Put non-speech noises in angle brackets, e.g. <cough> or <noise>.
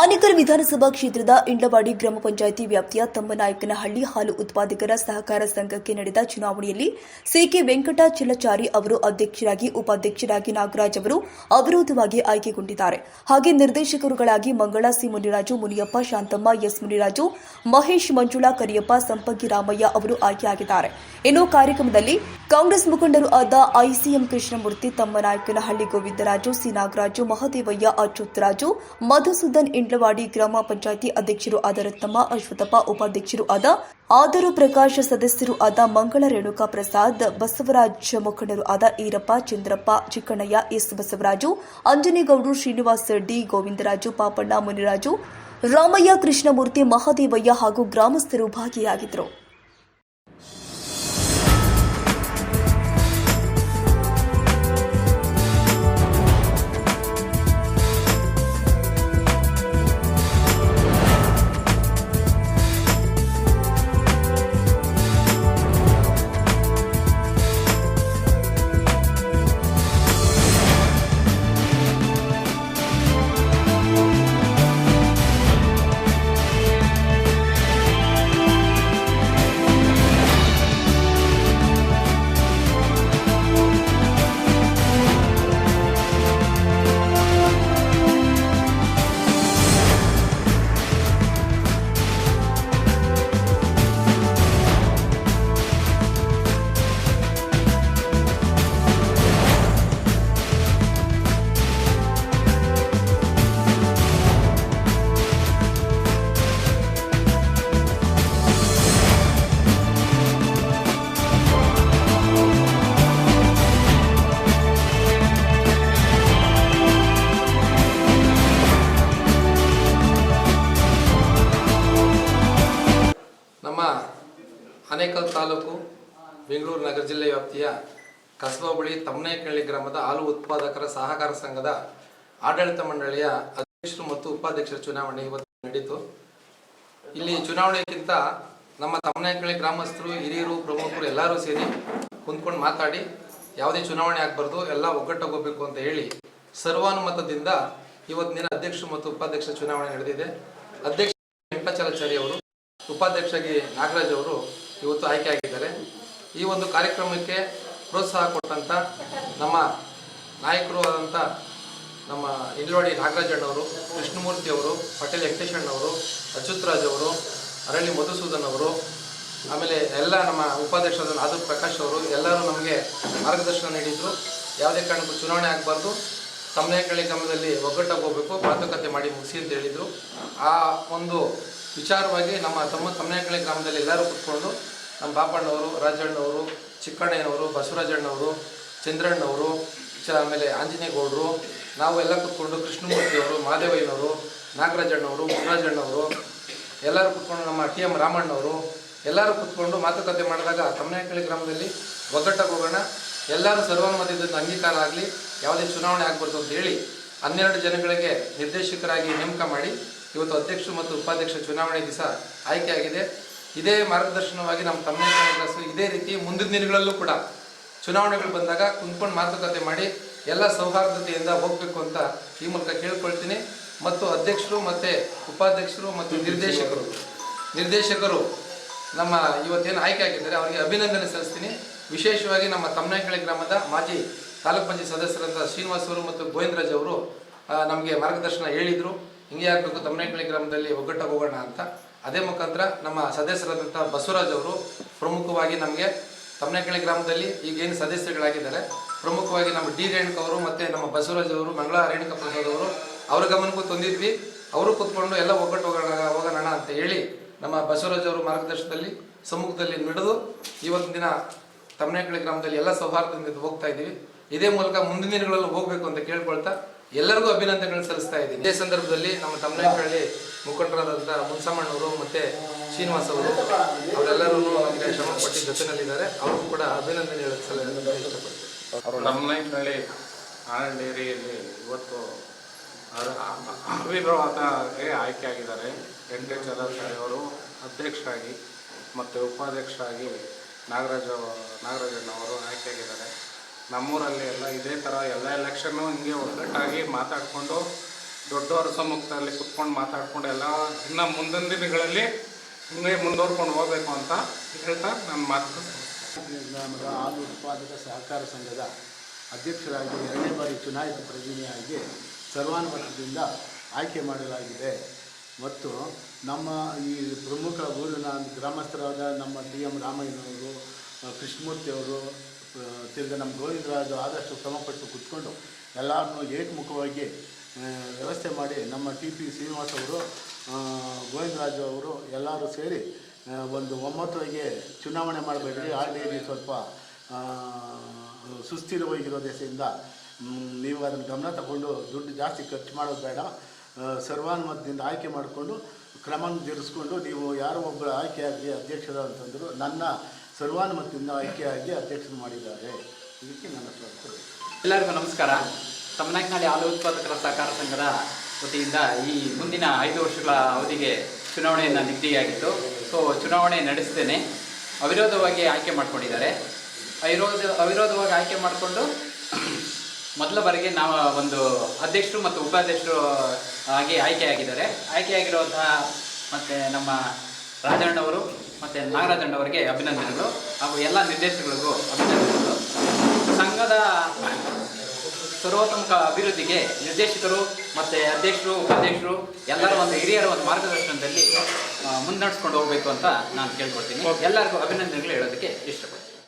ಆನೇಕಲ್ ವಿಧಾನಸಭಾ ಕ್ಷೇತ್ರದ ಇಂಡ್ಲವಾಡಿ ಗ್ರಾಮ ಪಂಚಾಯಿತಿ ವ್ಯಾಪ್ತಿಯ ತಮ್ಮನಾಯಕನಹಳ್ಳಿ ಹಾಲು ಉತ್ಪಾದಕರ ಸಹಕಾರ ಸಂಘಕ್ಕೆ ನಡೆದ ಚುನಾವಣೆಯಲ್ಲಿ ಸಿಕೆ ವೆಂಕಟಾಚಲಚಾರಿ ಅವರು ಅಧ್ಯಕ್ಷರಾಗಿ, ಉಪಾಧ್ಯಕ್ಷರಾಗಿ ನಾಗರಾಜ್ ಅವರು ಅವಿರೋಧವಾಗಿ ಆಯ್ಕೆಗೊಂಡಿದ್ದಾರೆ. ಹಾಗೆ ನಿರ್ದೇಶಕರುಗಳಾಗಿ ಮಂಗಳ ಸಿ ಮುನಿರಾಜು, ಮುನಿಯಪ್ಪ ಶಾಂತಮ್ಮ, ಎಸ್ ಮುನಿರಾಜು, ಮಹೇಶ್ ಮಂಜುಳಾ, ಕರಿಯಪ್ಪ ಸಂಪಗಿ ರಾಮಯ್ಯ ಅವರು ಆಯ್ಕೆಯಾಗಿದ್ದಾರೆ. ಇನ್ನು ಕಾರ್ಯಕ್ರಮದಲ್ಲಿ ಕಾಂಗ್ರೆಸ್ ಮುಖಂಡರು ಆದ ಐಸಿಎಂ ಕೃಷ್ಣಮೂರ್ತಿ, ತಮ್ಮನಾಯಕನಹಳ್ಳಿ ಗೋವಿಂದರಾಜು, ಸಿ ನಾಗರಾಜು, ಮಹದೇವಯ್ಯ ಅಚ್ಯುತರಾಜು, ಮಧುಸೂದನ್ ಇಂಡ್ಲವಾಡಿ ಗ್ರಾಮ ಪಂಚಾಯಿತಿ ಅಧ್ಯಕ್ಷರು ಆದ ರತ್ನಮ್ಮ ಅಶ್ವತಪ್ಪ ಉಪಾಧ್ಯಕ್ಷರು ಆದ ಆದರು ಪ್ರಕಾಶ ಸದಸ್ಯರು ಆದ ಮಂಗಳ ರೇಣುಕಾ ಪ್ರಸಾದ್, ಬಸವರಾಜ್ ಮುಖಂಡರು ಆದ ಈರಪ್ಪ, ಚಂದ್ರಪ್ಪ, ಚಿಕ್ಕಣ್ಣಯ್ಯ, ಎಸ್ ಬಸವರಾಜು, ಅಂಜನೇಗೌಡರು, ಶ್ರೀನಿವಾಸ್ ರೆಡ್ಡಿ ಗೋವಿಂದರಾಜು, ಪಾಪಣ್ಣ ಮುನಿರಾಜು, ರಾಮಯ್ಯ ಕೃಷ್ಣಮೂರ್ತಿ, ಮಹಾದೇವಯ್ಯ ಹಾಗೂ ಗ್ರಾಮಸ್ಥರು ಭಾಗಿಯಾಗಿದ್ದರು. ಆನೇಕಲ್ ತಾಲೂಕು, ಬೆಂಗಳೂರು ನಗರ ಜಿಲ್ಲೆ ವ್ಯಾಪ್ತಿಯ ಕಸಬಾ ಬಳಿ ತಮ್ಮನೇಕಳ್ಳಿ ಗ್ರಾಮದ ಹಾಲು ಉತ್ಪಾದಕರ ಸಹಕಾರ ಸಂಘದ ಆಡಳಿತ ಮಂಡಳಿಯ ಅಧ್ಯಕ್ಷರು ಮತ್ತು ಉಪಾಧ್ಯಕ್ಷರ ಚುನಾವಣೆ ಇವತ್ತು ನಡೀತು. ಇಲ್ಲಿ ಚುನಾವಣೆಗಿಂತ ನಮ್ಮ ತಮ್ಮನೇಕಳ್ಳಿ ಗ್ರಾಮಸ್ಥರು, ಹಿರಿಯರು, ಪ್ರಮುಖರು ಎಲ್ಲರೂ ಸೇರಿ ಕುಂತ್ಕೊಂಡು ಮಾತಾಡಿ, ಯಾವುದೇ ಚುನಾವಣೆ ಆಗಬಾರ್ದು, ಎಲ್ಲ ಒಗ್ಗಟ್ಟೋಗಬೇಕು ಅಂತ ಹೇಳಿ ಸರ್ವಾನುಮತದಿಂದ ಇವತ್ತಿನ ಅಧ್ಯಕ್ಷರು ಮತ್ತು ಉಪಾಧ್ಯಕ್ಷ ಚುನಾವಣೆ ನಡೆದಿದೆ. ಅಧ್ಯಕ್ಷ ವೆಂಕಟಾಚಲಾಚಾರಿ ಅವರು, ಉಪಾಧ್ಯಕ್ಷಗೆ ನಾಗರಾಜ್ ಅವರು ಇವತ್ತು ಆಯ್ಕೆ ಆಗಿದ್ದಾರೆ. ಈ ಒಂದು ಕಾರ್ಯಕ್ರಮಕ್ಕೆ ಪ್ರೋತ್ಸಾಹ ಕೊಟ್ಟಂತ ನಮ್ಮ ನಾಯಕರು ಆದಂಥ ನಮ್ಮ ಇಂದ್ಲವಾಡಿ ನಾಗರಾಜಣ್ಣವರು ಕೃಷ್ಣಮೂರ್ತಿ ಅವರು, ಪಟೇಲ್ ವೆಂಕಟೇಶಣ್ಣವರು ಅಚ್ಯುತರಾಜ್ ಅವರು ಅರಳಿ ಮಧುಸೂದನ್ ಅವರು, ಆಮೇಲೆ ಎಲ್ಲ ನಮ್ಮ ಉಪಾಧ್ಯಕ್ಷರಾದ ಆದರ್ ಪ್ರಕಾಶ್ ಅವರು ಎಲ್ಲರೂ ನಮಗೆ ಮಾರ್ಗದರ್ಶನ ನೀಡಿದ್ರು. ಯಾವುದೇ ಕಾರಣಕ್ಕೂ ಚುನಾವಣೆ ಆಗಬಾರ್ದು. ತಮ್ಮನೇಕಳ್ಳಿ ಗ್ರಾಮದಲ್ಲಿ ಒಗ್ಗಟ್ಟಾಗಿ ಹೋಗಬೇಕು, ಮಾತುಕತೆ ಮಾಡಿ ಮುಗಿಸಿ ಅಂತ ಹೇಳಿದರು. ಆ ಒಂದು ವಿಚಾರವಾಗಿ ನಮ್ಮ ತಮ್ಮ ತಮ್ಮನೇಕಳ್ಳಿ ಗ್ರಾಮದಲ್ಲಿ ಎಲ್ಲರೂ ಕೂತ್ಕೊಂಡು ನಮ್ಮ ಪಾಪಣ್ಣವರು ರಾಜಣ್ಣವರು, ಚಿಕ್ಕಣ್ಣಯ್ಯನವರು, ಬಸವರಾಜಣ್ಣವರು, ಚಂದ್ರಣ್ಣವರು, ಚ, ಆಮೇಲೆ ಆಂಜನೇಯಗೌಡರು ನಾವು ಎಲ್ಲ ಕೂತ್ಕೊಂಡು ಕೃಷ್ಣಮೂರ್ತಿಯವರು, ಮಾದೇವಯ್ಯನವರು, ನಾಗರಾಜಣ್ಣವರು ಮುರಾಜಣ್ಣವರು ಎಲ್ಲರೂ ಕೂತ್ಕೊಂಡು ನಮ್ಮ ಟಿ ಎಂ ರಾಮಣ್ಣವರು, ಎಲ್ಲರೂ ಕೂತ್ಕೊಂಡು ಮಾತುಕತೆ ಮಾಡಿದಾಗ ತಮ್ಮನೇಕಳ್ಳಿ ಗ್ರಾಮದಲ್ಲಿ ಒಗ್ಗಟ್ಟಾಗಿ ಹೋಗೋಣ ಎಲ್ಲರೂ ಸರ್ವಾನುಮತದಿಂದ ಅಂಗೀಕಾರ ಆಗಲಿ, ಯಾವುದೇ ಚುನಾವಣೆ ಆಗ್ಬಾರ್ದು ಅಂತ ಹೇಳಿ ಹನ್ನೆರಡು ಜನಗಳಿಗೆ ನಿರ್ದೇಶಕರಾಗಿ ನೇಮಕ ಮಾಡಿ ಇವತ್ತು ಅಧ್ಯಕ್ಷರು ಮತ್ತು ಉಪಾಧ್ಯಕ್ಷ ಚುನಾವಣೆ ದಿವಸ ಆಯ್ಕೆಯಾಗಿದೆ ಇದೇ ಮಾರ್ಗದರ್ಶನವಾಗಿ ನಮ್ಮ ತಮ್ಮನೇಕಳ್ಳಿ ಇದೇ ರೀತಿ ಮುಂದಿನ ದಿನಗಳಲ್ಲೂ ಕೂಡ ಚುನಾವಣೆಗಳು ಬಂದಾಗ ಕುಂತ್ಕೊಂಡು ಮಾತುಕತೆ ಮಾಡಿ ಎಲ್ಲ ಸೌಹಾರ್ದತೆಯಿಂದ ಹೋಗಬೇಕು ಅಂತ ಈ ಮೂಲಕ ಕೇಳ್ಕೊಳ್ತೀನಿ. ಮತ್ತು ಅಧ್ಯಕ್ಷರು ಮತ್ತು ಉಪಾಧ್ಯಕ್ಷರು ಮತ್ತು ನಿರ್ದೇಶಕರು ನಿರ್ದೇಶಕರು ನಮ್ಮ ಇವತ್ತೇನು ಆಯ್ಕೆ ಆಗಿದ್ದಾರೆ ಅವರಿಗೆ ಅಭಿನಂದನೆ ಸಲ್ಲಿಸ್ತೀನಿ. ವಿಶೇಷವಾಗಿ ನಮ್ಮ ತಮ್ಮನಹಳ್ಳಿ ಗ್ರಾಮದ ಮಾಜಿ ತಾಲೂಕು ಪಂಚಾಯತ್ ಸದಸ್ಯರಾದ ಶ್ರೀನಿವಾಸ್ ಅವರು ಮತ್ತು ಗೋವಿಂದರಾಜ್ ಅವರು ನಮಗೆ ಮಾರ್ಗದರ್ಶನ ಹೇಳಿದರು. ಹಿಂಗೆ ಆಗಬೇಕು ತಮ್ಮನಹಳ್ಳಿ ಗ್ರಾಮದಲ್ಲಿ ಒಗ್ಗಟ್ಟಾಗಿ ಹೋಗೋಣ ಅಂತ. ಅದೇ ಮುಖಾಂತರ ನಮ್ಮ ಸದಸ್ಯರಾದಂಥ ಬಸವರಾಜ್ ಅವರು ಪ್ರಮುಖವಾಗಿ ನಮಗೆ ತಮ್ಮನಕಳ್ಳಿ ಗ್ರಾಮದಲ್ಲಿ ಈಗೇನು ಸದಸ್ಯರುಗಳಾಗಿದ್ದಾರೆ. ಪ್ರಮುಖವಾಗಿ ನಮ್ಮ ಡಿ ರೇಣುಕ ಅವರು ಮತ್ತು ನಮ್ಮ ಬಸವರಾಜ್ ಅವರು, ಮಂಗಳ ರೇಣುಕ ಪ್ರಸಾದ್ ಅವರು, ಅವ್ರ ಗಮನಕ್ಕೂ ತಂದಿದ್ವಿ. ಅವರು ಕೂತ್ಕೊಂಡು ಎಲ್ಲ ಒಗ್ಗಟ್ಟು ಹೋಗೋಣ ಅಂತ ಹೇಳಿ ನಮ್ಮ ಬಸವರಾಜ್ ಅವರು ಮಾರ್ಗದರ್ಶನದಲ್ಲಿ ಸಮ್ಮುಖದಲ್ಲಿ ನಡೆದು ಇವತ್ತಿನ ದಿನ ತಮ್ಮನಕಳ್ಳಿ ಗ್ರಾಮದಲ್ಲಿ ಎಲ್ಲ ಸೌಹಾರ್ದದಿಂದ ಹೋಗ್ತಾ ಇದ್ದೀವಿ. ಇದೇ ಮೂಲಕ ಮುಂದಿನ ದಿನಗಳಲ್ಲೂ ಹೋಗಬೇಕು ಅಂತ ಕೇಳ್ಕೊಳ್ತಾ ಎಲ್ಲರಿಗೂ ಅಭಿನಂದನೆಗಳು ಸಲ್ಲಿಸ್ತಾ ಇದ್ದೀನಿ. ಇದೇ ಸಂದರ್ಭದಲ್ಲಿ ನಮ್ಮ ತಮ್ಮನಕಳ್ಳಿ ಮುಖಂಡರಾದಂಥ ಮುನ್ಸಮ್ಮಣ್ಣವರು ಮತ್ತು ಶ್ರೀನಿವಾಸ್ ಅವರು ಅವರೆಲ್ಲರೂ ನಮಗೆ ಶ್ರಮ ಜೊತೆಯಲ್ಲಿದ್ದಾರೆ ಅವ್ರಿಗೂ ಕೂಡ ಅಭಿನಂದನೆ ಹೇಳಕ್ಕೆ ಸಲ ಇಷ್ಟಪಡ್ತೀನಿ. ನಮ್ಮನಹಳ್ಳಿ ಆನಂದ್ ಡೇರಿಯಲ್ಲಿ ಇವತ್ತು ಆಯ್ಕೆ ಆಯ್ಕೆಯಾಗಿದ್ದಾರೆ. ವೆಂಕಟೇಶ್ವರಾಚಾರ್ಯ ಅವರು ಅಧ್ಯಕ್ಷರಾಗಿ ಮತ್ತು ಉಪಾಧ್ಯಕ್ಷರಾಗಿ ನಾಗರಾಜ ನಾಗರಾಜಣ್ಣವರು ಆಯ್ಕೆಯಾಗಿದ್ದಾರೆ. ನಮ್ಮೂರಲ್ಲಿ ಎಲ್ಲ ಇದೇ ಥರ ಎಲ್ಲ ಎಲೆಕ್ಷನ್ನು ಹಿಂಗೆ ಒಗ್ಗಟ್ಟಾಗಿ ಮಾತಾಡಿಕೊಂಡು, ದೊಡ್ಡವರ ಸಮ್ಮುಖದಲ್ಲಿ ಕುತ್ಕೊಂಡು ಮಾತಾಡ್ಕೊಂಡು ಎಲ್ಲ ಇನ್ನು ಮುಂದಿನ ದಿನಗಳಲ್ಲಿ ಹಿಂಗೆ ಮುಂದುವರ್ಕೊಂಡು ಹೋಗಬೇಕು ಅಂತ ಹೇಳ್ತಾ ನನ್ನ ಮಾತು ಗ್ರಾಮದ ಹಾಲು ಉತ್ಪಾದಕ ಸಹಕಾರ ಸಂಘದ ಅಧ್ಯಕ್ಷರಾಗಿ ಎರಡನೇ ಬಾರಿ ಚುನಾಯಿತ ಪ್ರತಿನಿಧಿಯಾಗಿ ಸರ್ವಾನುಮತದಿಂದ ಆಯ್ಕೆ ಮಾಡಲಾಗಿದೆ. ಮತ್ತು ನಮ್ಮ ಈ ಪ್ರಮುಖ ಊರಿನ ಗ್ರಾಮಸ್ಥರಾದ ನಮ್ಮ ಡಿ ಎಂ ರಾಮಯ್ಯನವರು ಕೃಷ್ಣಮೂರ್ತಿಯವರು ತಿರ್ಗಿ ನಮ್ಮ ಗೋವಿಂದರಾಜು ಆದಷ್ಟು ಶ್ರಮಪಟ್ಟು ಕುತ್ಕೊಂಡು ಎಲ್ಲರನ್ನೂ ಏಕಮುಖವಾಗಿ ವ್ಯವಸ್ಥೆ ಮಾಡಿ ನಮ್ಮ ಟಿ ಪಿ ಶ್ರೀನಿವಾಸ್ ಅವರು ಗೋವಿಂದರಾಜು ಅವರು ಎಲ್ಲರೂ ಸೇರಿ ಒಂದು ಒಮ್ಮತವಾಗಿ ಚುನಾವಣೆ ಮಾಡಬೇಡ್ರಿ ಆಲ್ರೆಡಿ ಸ್ವಲ್ಪ ಸುಸ್ಥಿರವಾಗಿರೋ ದೇಶದಿಂದ ನೀವು ಅದನ್ನು ಗಮನ ತಗೊಂಡು ದುಡ್ಡು ಜಾಸ್ತಿ ಖರ್ಚು ಮಾಡೋದು ಬೇಡ. ಸರ್ವಾನುಮತದಿಂದ ಆಯ್ಕೆ ಮಾಡಿಕೊಂಡು ಕ್ರಮ ಜರುಗಿಸ್ಕೊಂಡು ನೀವು ಯಾರೋ ಒಬ್ಬರು ಆಯ್ಕೆಯಾಗಿ ಅಧ್ಯಕ್ಷರು ಅಂತಂದರು, ನನ್ನ ಸರ್ವಾನುಮತದಿಂದ ಆಯ್ಕೆಯಾಗಿ ಅಧ್ಯಕ್ಷರು ಮಾಡಿದ್ದಾರೆ. ಇದಕ್ಕೆ ನನ್ನ ಸ್ವಾಗತ. ಎಲ್ಲರಿಗೂ ನಮಸ್ಕಾರ. ತಮ್ಮನಾಯಕನಹಳ್ಳಿ ಹಾಲು ಉತ್ಪಾದಕರ ಸಹಕಾರ ಸಂಘದ ವತಿಯಿಂದ ಈ ಮುಂದಿನ ಐದು ವರ್ಷಗಳ ಅವಧಿಗೆ ಚುನಾವಣೆಯನ್ನು ನಿಗದಿಯಾಗಿತ್ತು. ಸೊ ಚುನಾವಣೆ ನಡೆಸ್ತೇನೆ. ಅವಿರೋಧವಾಗಿ ಆಯ್ಕೆ ಮಾಡಿಕೊಂಡಿದ್ದಾರೆ. ಅವಿರೋಧ, ಅವಿರೋಧವಾಗಿ ಆಯ್ಕೆ ಮಾಡಿಕೊಂಡು <clears throat> ಮೊದಲ ಬಾರಿಗೆ ನಾವು ಒಂದು ಅಧ್ಯಕ್ಷರು ಮತ್ತು ಉಪಾಧ್ಯಕ್ಷರು ಆಗಿ ಆಯ್ಕೆಯಾಗಿದ್ದಾರೆ. ಆಯ್ಕೆಯಾಗಿರುವಂತಹ ಮತ್ತು ನಮ್ಮ ರಾಜಣ್ಣವರು ಮತ್ತು ನಾಗರಾಜಣ್ಣವರಿಗೆ ಅಭಿನಂದನೆಗಳು ಹಾಗೂ ಎಲ್ಲ ನಿರ್ದೇಶಕರಿಗೂ ಅಭಿನಂದನೆಗಳು. ಸಂಘದ ಸರ್ವೋತ್ತಮಕ ಅಭಿವೃದ್ಧಿಗೆ ನಿರ್ದೇಶಕರು ಮತ್ತು ಅಧ್ಯಕ್ಷರು ಉಪಾಧ್ಯಕ್ಷರು ಎಲ್ಲರ ಒಂದು ಹಿರಿಯರ ಒಂದು ಮಾರ್ಗದರ್ಶನದಲ್ಲಿ ಮುನ್ನಡೆಸ್ಕೊಂಡು ಹೋಗಬೇಕು ಅಂತ ನಾನು ಕೇಳ್ಕೊಳ್ತೀನಿ. ಎಲ್ಲರಿಗೂ ಅಭಿನಂದನೆಗಳು ಹೇಳೋದಕ್ಕೆ ಇಷ್ಟಪಡ್ತೀನಿ.